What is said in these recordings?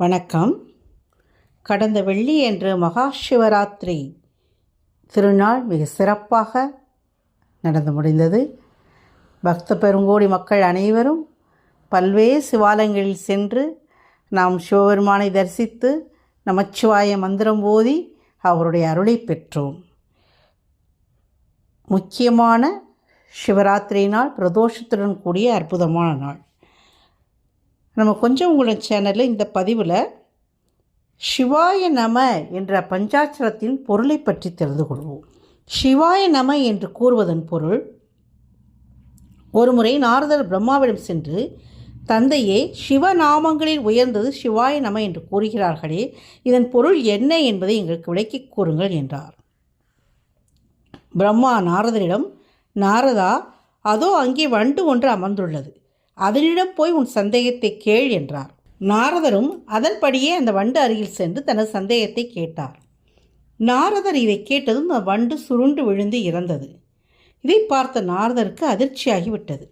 வணக்கம். கடந்த வெள்ளி என்று மகா சிவராத்திரி திருநாள் மிக சிறப்பாக நடந்து முடிந்தது. பக்த பெருங்கோடி மக்கள் அனைவரும் பல்வேறு சிவாலயங்களில் சென்று நாம் சிவபெருமானை தரிசித்து நமச்சிவாய மந்திரம் ஓதி அவருடைய அருளை பெற்றோம். முக்கியமான சிவராத்திரி நாள் பிரதோஷத்துடன் கூடிய அற்புதமான நாள். நம்ம கொஞ்சம் உங்களோட சேனலில் இந்த பதிவில் சிவாய நம என்ற பஞ்சாட்சரத்தின் பொருளை பற்றி தெரிந்து கொள்வோம். சிவாய நம என்று கூறுவதன் பொருள் ஒருமுறை நாரதர் பிரம்மாவிடம் சென்று தந்தையே சிவநாமங்களில் உயர்ந்தது சிவாய நம என்று கூறுகிறார்களே இதன் பொருள் என்ன என்பதை எங்களுக்கு விளக்கி கூறுங்கள் என்றார். பிரம்மா நாரதரிடம் நாரதா அதோ அங்கே வண்டு ஒன்று அமர்ந்துள்ளது. அதனிடம் போய் உன் சந்தேகத்தை கேள் என்றார். நாரதரும் அதன்படியே அந்த வண்டு அருகில் சென்று தனது சந்தேகத்தை கேட்டார். நாரதர் இதை கேட்டதும் அந்த வண்டு சுருண்டு விழுந்து இறந்தது. இதை பார்த்த நாரதருக்கு அதிர்ச்சியாகிவிட்டது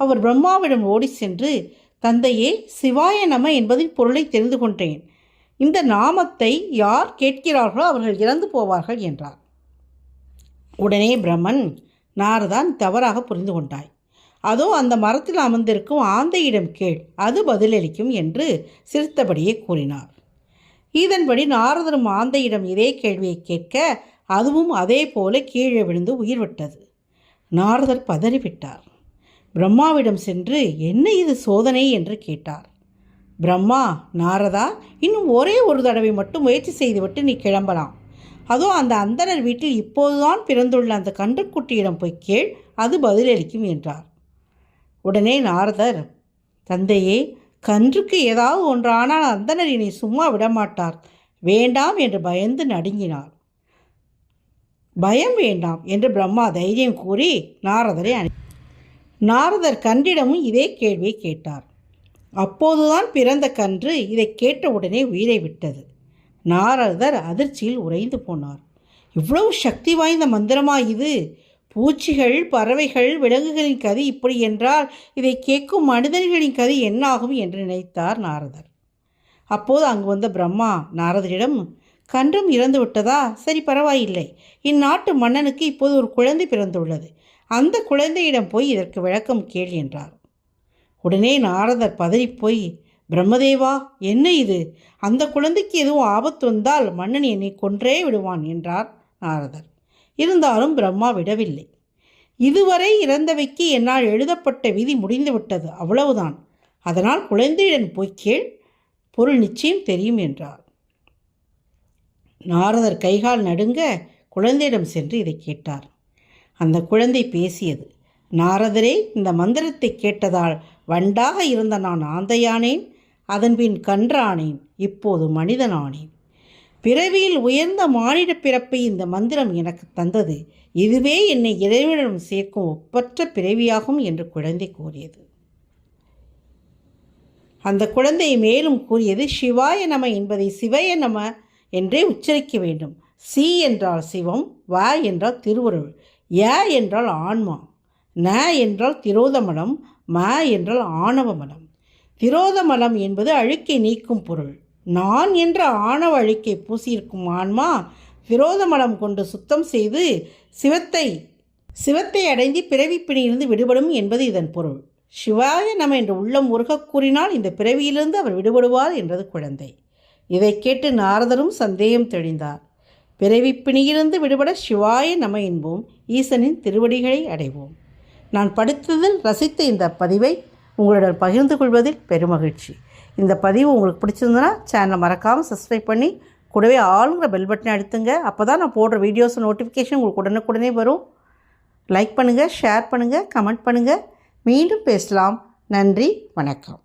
அவர் பிரம்மாவிடம் ஓடி சென்று தந்தையே சிவாய நம என்பதின் பொருளை தெரிந்து கொண்டேன். இந்த நாமத்தை யார் கேட்கிறார்களோ அவர்கள் இறந்து போவார்கள் என்றார். உடனே பிரம்மன் நாரதான் தவறாக புரிந்து கொண்டாய். அதோ அந்த மரத்தில் அமர்ந்திருக்கும் ஆந்தையிடம் கேள் அது பதிலளிக்கும் என்று சிரித்தபடியே கூறினார். இதன்படி நாரதரும் ஆந்தையிடம் இதே கேள்வியை கேட்க அதுவும் அதே போல கீழே விழுந்து உயிர் விட்டது. நாரதர் பதறிவிட்டார். பிரம்மாவிடம் சென்று என்ன இது சோதனை? என்று கேட்டார். பிரம்மா நாரதா இன்னும் ஒரே ஒரு தடவை மட்டும் முயற்சி செய்துவிட்டு நீ கிளம்பலாம். அதோ அந்த அந்தனர் வீட்டில் இப்போதுதான் பிறந்துள்ள அந்த கன்றுக்குட்டியிடம் போய் கேள் அது பதிலளிக்கும் என்றார். உடனே நாரதர் தந்தையே கன்றுக்கு ஏதாவது ஒன்றானால் அந்தனர் இனி சும்மா விடமாட்டார். வேண்டாம் என்று பயந்து நடுங்கினார் பயம் வேண்டாம் என்று பிரம்மா தைரியம் கூறி நாரதரை அனு நாரதர் கன்றிடமும் இதே கேள்வியை கேட்டார். அப்போதுதான் பிறந்த கன்று இதை கேட்டவுடனே உயிரை விட்டது. நாரதர் அதிர்ச்சியில் உறைந்து போனார். இவ்வளவு சக்தி வாய்ந்த மந்திரமா இது? பூச்சிகள் பறவைகள் விலங்குகளின் கதி இப்படி என்றால் இதை கேட்கும் மனிதர்களின் கதி என்னாகும் என்று நினைத்தார் நாரதர். அப்போது அங்கு வந்த பிரம்மா நாரதரிடம் கன்றும் இறந்து விட்டதா? சரி பரவாயில்லை. இந்நாட்டு மன்னனுக்கு இப்போது ஒரு குழந்தை பிறந்துள்ளது. அந்த குழந்தையிடம் போய் இதற்கு விளக்கம் கேள் என்றார். உடனே நாரதர் பதறிப்போய் பிரம்மதேவா என்ன இது? அந்த குழந்தைக்கு எதுவும் ஆபத்து வந்தால் மன்னன் என்னை கொன்றே விடுவான் என்றார் நாரதர். இருந்தாலும் பிரம்மா விடவில்லை. இதுவரை இறந்தவைக்கு என்னால் எழுதப்பட்ட விதி முடிந்துவிட்டது அவ்வளவுதான். அதனால் குழந்தையிடம் போய் கேள் பொருள் நிச்சயம் தெரியும் என்றார் நாரதர் கைகால் நடுங்க குழந்தையிடம் சென்று இதை கேட்டார். அந்த குழந்தை பேசியது நாரதரே இந்த மந்திரத்தை கேட்டதால் வண்டாக இருந்த நான் ஆந்தையானேன் அதன்பின் கன்றானேன் இப்போது மனிதனானேன். பிறவியில் உயர்ந்த மானிட பிறப்பை இந்த மந்திரம் எனக்கு தந்தது. இதுவே என்னை இறைவனிடம் சேர்க்கும் ஒப்பற்ற பிறவியாகும் என்று குழந்தை கூறியது. அந்த குழந்தை மேலும் கூறியது சிவாய நம என்பதை சிவய நம என்றே உச்சரிக்க வேண்டும். சி என்றால் சிவம் வ என்றால் திருவருள் ய என்றால் ஆன்மா ந என்றால் திரோதமலம் ம என்றால் ஆணவ மலம் திரோத மலம் என்பது அழுக்கை நீக்கும் பொருள். நான் என்ற ஆணவ அழுக்கை பூசியிருக்கும் ஆன்மா விரோத மலம் கொண்டு சுத்தம் செய்து சிவத்தை சிவத்தை அடைந்து பிறவிப்பிணியிலிருந்து விடுபடும் என்பது இதன் பொருள். சிவாய நம என்று உள்ளம் உருகக் கூறினால் இந்த பிறவியிலிருந்து அவர் விடுபடுவார் என்றது குழந்தை. இதை கேட்டு நாரதரும் சந்தேகம் தெளிந்தார். பிறவிப்பிணியிலிருந்து விடுபட சிவாய நம என்போம். ஈசனின் திருவடிகளை அடைவோம். நான் படித்ததில் ரசித்த இந்த பதிவை உங்களுடன் பகிர்ந்து கொள்வதில் பெருமகிழ்ச்சி. இந்த பதிவு உங்களுக்கு பிடிச்சிருந்தனா சேனலை மறக்காமல் சப்ஸ்கிரைப் பண்ணி கூடவே ஆளுங்கிற பெல் பட்டனை அழுத்துங்க. அப்போ தான் நான் போடுற வீடியோஸ் நோட்டிஃபிகேஷன் உங்களுக்கு உடனுக்குடனே வரும். லைக் பண்ணுங்கள் ஷேர் பண்ணுங்கள் கமெண்ட் பண்ணுங்கள் மீண்டும் பேசலாம். நன்றி வணக்கம்.